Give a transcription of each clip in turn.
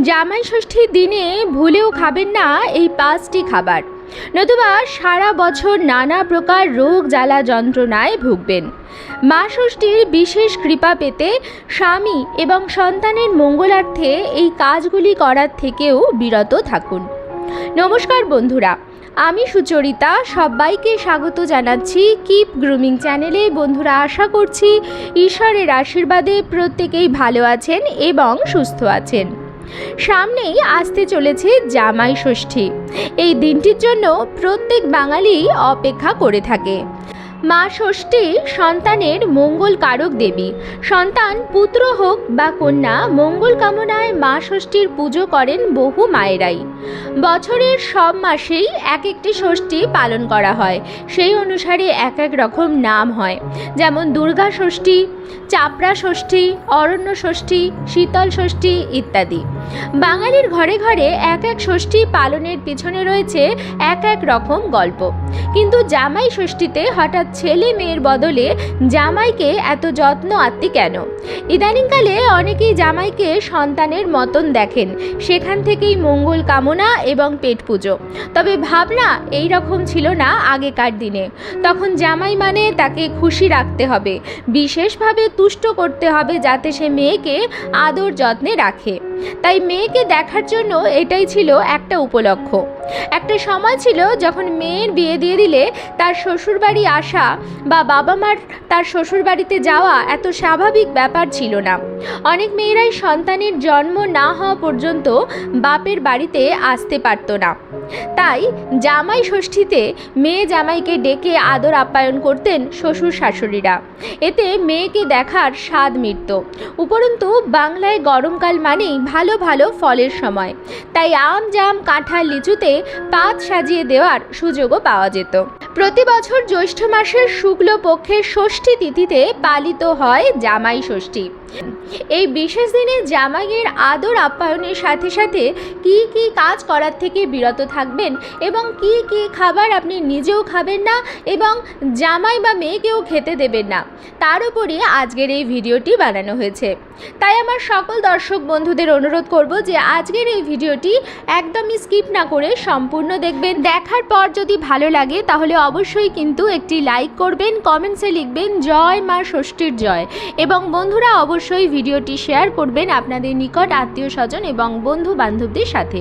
জামাই ষষ্ঠীর দিনে ভুলেও খাবেন না এই পাঁচটি খাবার। নতুবা সারা বছর নানা প্রকার রোগ জ্বালা যন্ত্রণায় ভুগবেন। মা ষষ্ঠীর বিশেষ কৃপা পেতে স্বামী এবং সন্তানের মঙ্গলার্থে এই কাজগুলি করার থেকেও বিরত থাকুন। নমস্কার বন্ধুরা, আমি সুচরিতা, সবাইকে স্বাগত জানাচ্ছি কিপ গ্রুমিং চ্যানেলে। বন্ধুরা, আশা করছি ঈশ্বরের আশীর্বাদে প্রত্যেকেই ভালো আছেন এবং সুস্থ আছেন। সামনেই আসতে চলেছে জামাই ষষ্ঠী। এই দিনটির জন্য প্রত্যেক বাঙালি অপেক্ষা করে থাকে। মা ষষ্ঠী সন্তানের মঙ্গল কারক দেবী। সন্তান পুত্র হোক বা কন্যা, মঙ্গল কামনায় মা ষষ্ঠীর পুজো করেন বহু মায়েরাই। বছরের সব মাসেই এক একটি ষষ্ঠী পালন করা হয়। সেই অনুসারে এক এক রকম নাম হয়। যেমন দুর্গা ষষ্ঠী, চাপড়া ষষ্ঠী, অরণ্য ষষ্ঠী, শীতল ষষ্ঠী ইত্যাদি। বাঙালির ঘরে ঘরে এক এক ষষ্ঠী পালনের পিছনে রয়েছে এক এক রকম গল্প। কিন্তু জামাই ষষ্ঠীতে হঠাৎ ছেলে মেয়ের বদলে জামাইকে এত যত্ন আত্মি কেন? ইদানিংকালে অনেকেই জামাইকে সন্তানের মতন দেখেন। সেখান থেকেই মঙ্গল কামনা এবং পেট পুজো। তবে ভাবনা এই রকম ছিল না আগেকার দিনে। তখন জামাই মানে তাকে খুশি রাখতে হবে। বিশেষভাবে তুষ্ট করতে হবে যাতে সে মেয়েকে আদর যত্নে রাখে। তাই মেয়েকে দেখার জন্য এটাই ছিল একটা উপলক্ষ। একটা সময় ছিল যখন মেয়ের বিয়ে দিয়ে দিলে তার শ্বশুরবাড়ি আসা বা বাবা মার তার শ্বশুরবাড়িতে যাওয়া এত স্বাভাবিক ব্যাপার ছিল না। অনেক মেয়েরাই সন্তানের জন্ম না হওয়া পর্যন্ত বাপের বাড়িতে আসতে পারত না। তাই জামাই ষষ্ঠীতে মেয়ে জামাইকে ডেকে আদর আপ্যায়ন করতেন শ্বশুর শাশুড়িরা। এতে মেয়েকে দেখার স্বাদ মিটত। উপরন্তু বাংলায় গরমকাল মানেই ভালো ভালো ফলের সময়। তাই আম জাম কাঁঠাল, লিচুতে পাত সাজিয়ে দেওয়ার সুযোগও পাওয়া যেত। প্রতি বছর জ্যৈষ্ঠ মাসের শুক্ল পক্ষের ষষ্ঠী তিথিতে পালিত হয় জামাই ষষ্ঠী। এই বিশেষ দিনে জামাইয়ের আদর আপ্যায়নের সাথে সাথে কি কি কাজ করার থেকে বিরত থাকবেন এবং কি কি খাবার আপনি নিজেও খাবেন না এবং জামাই বা মেয়েকেও খেতে দেবেন না, তার উপরে আজকের এই ভিডিওটি বানানো হয়েছে। তাই আমার সকল দর্শক বন্ধুদের অনুরোধ করব যে আজকের এই ভিডিওটি একদমই স্কিপ না করে সম্পূর্ণ দেখবেন। দেখার পর যদি ভালো লাগে তাহলে অবশ্যই কিন্তু একটি লাইক করবেন, কমেন্টসে লিখবেন, জয় মা ষষ্ঠীর জয়। এবং বন্ধুরা, অবশ্যই ভিডিওটি শেয়ার করবেন আপনাদের নিকট আত্মীয় স্বজন এবং বন্ধু বান্ধবদের সাথে।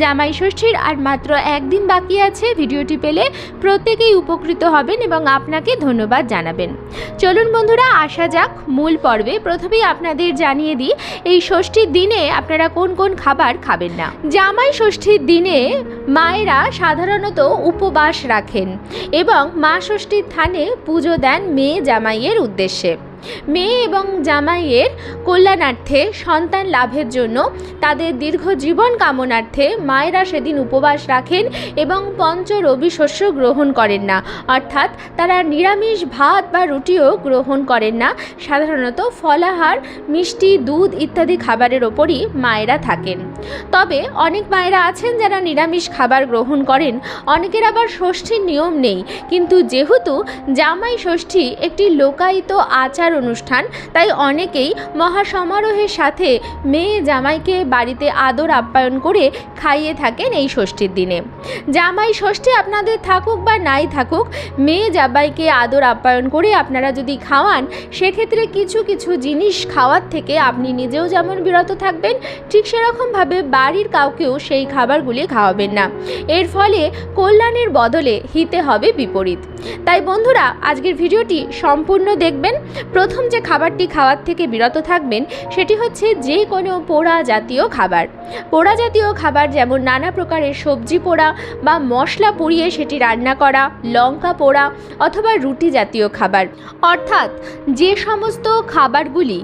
জামাই ষষ্ঠীর আর মাত্র একদিন বাকি আছে, ভিডিওটি পেলে প্রত্যেকেই উপকৃত হবেন এবং আপনাকে ধন্যবাদ জানাবেন। চলুন বন্ধুরা, আসা যাক মূল পর্বে। প্রথমেই আপনাদের জানিয়ে দিই, এই ষষ্ঠীর দিনে আপনারা কোন কোন খাবার খাবেন না? জামাই ষষ্ঠীর দিনে মায়েরা সাধারণত উপবাস রাখেন এবং মা ষষ্ঠীর থানে পুজো দেন মেয়ে জামাইয়ের উদ্দেশ্যে। মেয়ে এবং জামাইয়ের কল্যাণার্থে সন্তান লাভের জন্য তাদের দীর্ঘ জীবন কামনার্থে মায়েরা সেদিন উপবাস রাখেন এবং পঞ্চ রবি শস্য গ্রহণ করেন না। অর্থাৎ তারা নিরামিষ ভাত বা রুটিও গ্রহণ করেন না। সাধারণত ফলাহার, মিষ্টি, দুধ ইত্যাদি খাবারের ওপরই মায়েরা থাকেন। তবে অনেক মায়েরা আছেন যারা নিরামিষ খাবার গ্রহণ করেন। অনেকের আবার ষষ্ঠীর নিয়ম নেই। কিন্তু যেহেতু জামাই ষষ্ঠী একটি লোকায়িত আচার অনুষ্ঠান, তাই অনেকেই মহাসমারোহের সাথে মেয়ে জামাইকে বাড়িতে আদর আপ্যায়ন করে খাইয়ে থাকেন এই ষষ্ঠীর দিনে। জামাই ষষ্ঠী আপনাদের থাকুক বা নাই থাকুক, মেয়ে জামাইকে আদর আপ্যায়ন করে আপনারা যদি খাওয়ান, সেক্ষেত্রে কিছু কিছু জিনিস খাওয়ার থেকে আপনি নিজেও যেমন বিরত থাকবেন, ঠিক সেরকমভাবে বাড়ির কাউকেও সেই খাবারগুলি খাওয়াবেন না। এর ফলে কল্যাণের বদলে হিতে হবে বিপরীত। তাই বন্ধুরা, আজকের ভিডিওটি সম্পূর্ণ দেখবেন। প্রথম যে খাবারটি খাওয়ার থেকে বিরত থাকবেন, সেটি হচ্ছে যে কোনো পোড়া জাতীয় খাবার। পোড়া জাতীয় খাবার যেমন নানা প্রকারের সবজি পোড়া বা মশলা পুড়িয়ে সেটি রান্না করা, লঙ্কা পোড়া অথবা রুটি জাতীয় খাবার। অর্থাৎ যে সমস্ত খাবারগুলি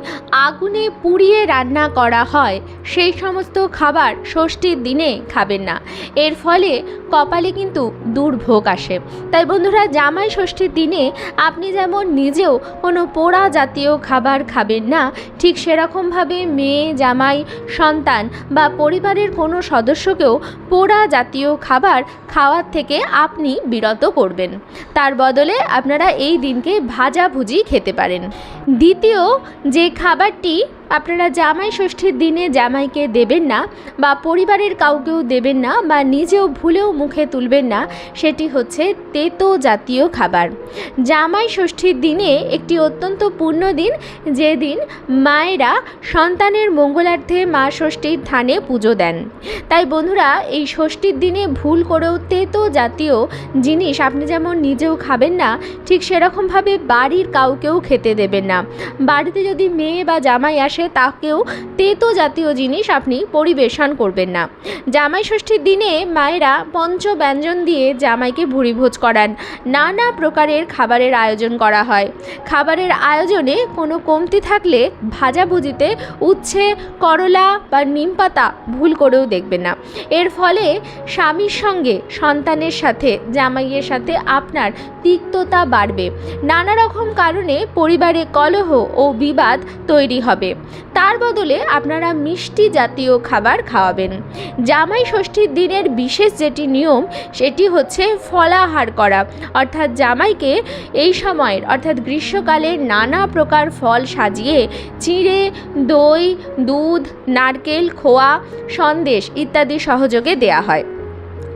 আগুনে পুড়িয়ে রান্না করা হয়, সেই সমস্ত খাবার ষষ্ঠীর দিনে খাবেন না। এর ফলে কপালে কিন্তু দুর্ভোগ আসে। তাই বন্ধুরা, জামাই ষষ্ঠীর দিনে আপনি যেমন নিজেও কোনো পোড়া জাতীয় খাবার খাবেন না, ঠিক সেরকমভাবে মেয়ে, জামাই, সন্তান বা পরিবারের কোনো সদস্যকেও পোড়া জাতীয় খাবার খাওয়ার থেকে আপনি বিরত করবেন। তার বদলে আপনারা এই দিনকে ভাজাভুজি খেতে পারেন। দ্বিতীয়, যে খাবারটি আপনারা জামাই ষষ্ঠীর দিনে জামাইকে দেবেন না বা পরিবারের কাউকেও দেবেন না বা নিজেও ভুলেও মুখে তুলবেন না, সেটি হচ্ছে তেতো জাতীয় খাবার। জামাই ষষ্ঠীর দিনে একটি অত্যন্ত পূর্ণ দিন, যেদিন মায়েরা সন্তানের মঙ্গলার্থে মা ষষ্ঠীর থানে পুজো দেন। তাই বন্ধুরা, এই ষষ্ঠীর দিনে ভুল করেও তেতো জাতীয় জিনিস আপনি যেমন নিজেও খাবেন না, ঠিক সেরকমভাবে বাড়ির কাউকেও খেতে দেবেন না। বাড়িতে যদি মেয়ে বা জামাই আসে তাকেও তেতো জাতীয় জিনিস আপনি পরিবেশন করবেন না। জামাই ষষ্ঠীর দিনে মায়েরা পঞ্চ ব্যঞ্জন দিয়ে জামাইকে ভুরিভোজ করান। নানা প্রকারের খাবারের আয়োজন করা হয়। খাবারের আয়োজনে কোনো কমতি থাকলে ভাজাভুজিতে উচ্ছে, করলা বা নিমপাতা ভুল করেও দেখবেন না। এর ফলে স্বামীর সঙ্গে সন্তানের সাথে, জামাইয়ের সাথে আপনার তিক্ততা বাড়বে। নানা রকম কারণে পরিবারে কলহ ও বিবাদ তৈরি হবে। তার বদলে আপনারা মিষ্টি জাতীয় খাবার খাওয়াবেন। জামাই ষষ্ঠীর দিনের বিশেষ যেটি নিয়ম, সেটি হচ্ছে ফলাহার করা। অর্থাৎ জামাইকে এই সময়ের অর্থাৎ গ্রীষ্মকালে নানা প্রকার ফল সাজিয়ে চিঁড়ে, দই, দুধ, নারকেল, খোয়া, সন্দেশ ইত্যাদি সহযোগে দেয়া হয়।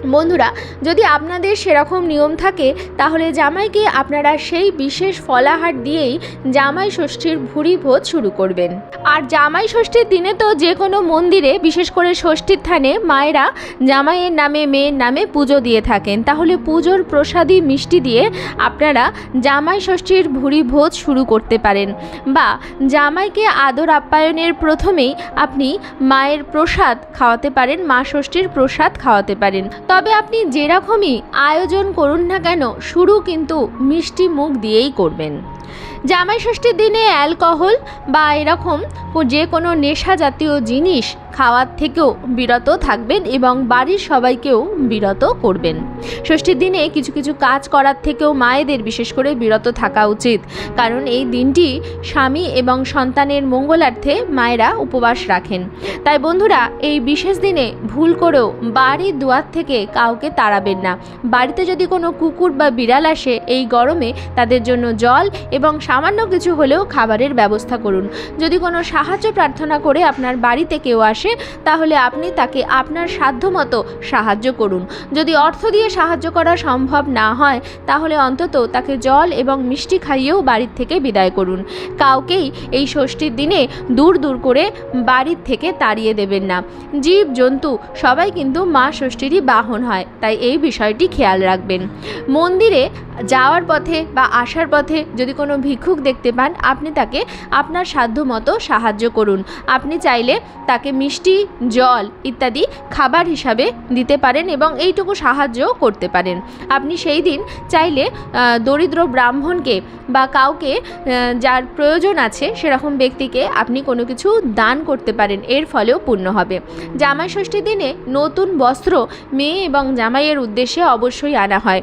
বন্ধুরা, যদি আপনাদের সেরকম নিয়ম থাকে, তাহলে জামাইকে আপনারা সেই বিশেষ ফলাহার দিয়েই জামাই ষষ্ঠীর ভুরি ভোজ শুরু করবেন। আর জামাই ষষ্ঠীর দিনে তো যে কোনো মন্দিরে, বিশেষ করে ষষ্ঠীর থানে, মায়েরা জামাইয়ের নামে, মেয়ের নামে পুজো দিয়ে থাকেন। তাহলে পুজোর প্রসাদী মিষ্টি দিয়ে আপনারা জামাই ষষ্ঠীর ভুরি ভোজ শুরু করতে পারেন। বা জামাইকে আদর আপ্যায়নের প্রথমেই আপনি মায়ের প্রসাদ খাওয়াতে পারেন, মা ষষ্ঠীর প্রসাদ খাওয়াতে পারেন। তবে আপনি যেরকমই আয়োজন করুন না কেন, শুরু কিন্তু মিষ্টি মুখ দিয়েই করবেন। জামাই ষষ্ঠীর দিনে অ্যালকোহল বা এরকম যে কোনো নেশা জাতীয় জিনিস খাওয়ার থেকেও বিরত থাকবেন এবং বাড়ির সবাইকেও বিরত করবেন। ষষ্ঠীর দিনে কিছু কিছু কাজ করার থেকেও মায়েদের বিশেষ করে বিরত থাকা উচিত। কারণ এই দিনটি স্বামী এবং সন্তানের মঙ্গলার্থে মায়েরা উপবাস রাখেন। তাই বন্ধুরা, এই বিশেষ দিনে ভুল করেও বাড়ির দুয়ার থেকে কাউকে তাড়াবেন না। বাড়িতে যদি কোনো কুকুর বা বিড়াল আসে, এই গরমে তাদের জন্য জল এবং সামান্য কিছু হলেও খাবারের ব্যবস্থা করুন। যদি কোনো সাহায্য প্রার্থনা করে আপনার বাড়িতে কেউ আসে তাহলে আপনি তাকে আপনার সাধ্যমতো সাহায্য করুন। যদি অর্থ দিয়ে সাহায্য করা সম্ভব না হয়, তাহলে অন্তত তাকে জল এবং মিষ্টি খাইয়েও বাড়ির থেকে বিদায় করুন। কাউকেই এই ষষ্ঠীর দিনে দূর দূর করে বাড়ির থেকে তাড়িয়ে দেবেন না। জীব, জন্তু সবাই কিন্তু মা ষষ্ঠীরই বাহন হয়, তাই এই বিষয়টি খেয়াল রাখবেন। মন্দিরে যাওয়ার পথে বা আসার পথে যদি কোনো ভিক্ষুক দেখতে পান, আপনি তাকে আপনার সাধ্যমতো সাহায্য করুন। আপনি চাইলে তাকে মিষ্টি জল ইত্যাদি খাবার হিসাবে দিতে পারেন এবং এইটুকু সাহায্যও করতে পারেন। আপনি সেই দিন চাইলে দরিদ্র ব্রাহ্মণকে বা কাউকে যার প্রয়োজন আছে সেরকম ব্যক্তিকে আপনি কোনো কিছু দান করতে পারেন, এর ফলেও পূর্ণ হবে। জামাই ষষ্ঠীর দিনে নতুন বস্ত্র মেয়ে এবং জামাইয়ের উদ্দেশ্যে অবশ্যই আনা হয়।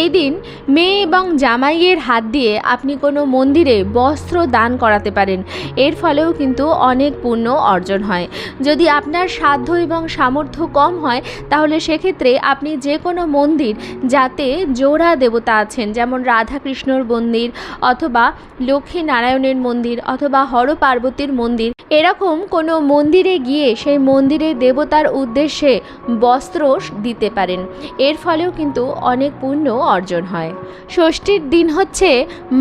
এই দিন মেয়ে এবং জামাইয়ের হাত দিয়ে আপনি কোনো মন্দিরে বস্ত্র দান করাতে পারেন, এর ফলেও কিন্তু অনেক পুণ্য অর্জন হয়। যদি আপনার সাধ্য এবং সামর্থ্য কম হয়, তাহলে সেক্ষেত্রে আপনি যে কোনো মন্দির যাতে জোড়া দেবতা আছেন, যেমন রাধাকৃষ্ণর মন্দির অথবা লক্ষ্মী নারায়ণের মন্দির অথবা হর পার্বতীর মন্দির। এরকম কোনো মন্দিরে গিয়ে সেই মন্দিরে দেবতার উদ্দেশ্যে বস্ত্র দিতে পারেন। এর ফলেও কিন্তু অনেক পুণ্য অর্জন হয়। ষষ্ঠীর দিন হচ্ছে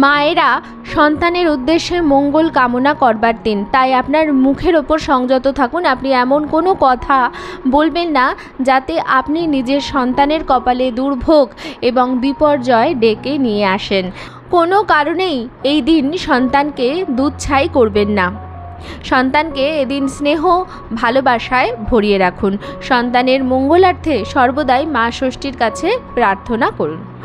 মায়েরা সন্তানের উদ্দেশ্যে মঙ্গল কামনা করবার দিন। তাই আপনার মুখের ওপর সংযত থাকুন আপনি এমন কোনো কথা বলবেন না যাতে আপনি নিজের সন্তানের কপালে দুর্ভোগ এবং বিপর্যয় ডেকে নিয়ে আসেন। কোনো কারণেই এই দিন সন্তানকে দুধ ছাই করবেন না। সন্তানকে এদিন স্নেহ, ভালোবাসায় ভরিয়ে রাখুন। সন্তানের মঙ্গলার্থে সর্বদাই মা ষষ্ঠীর কাছে প্রার্থনা করুন।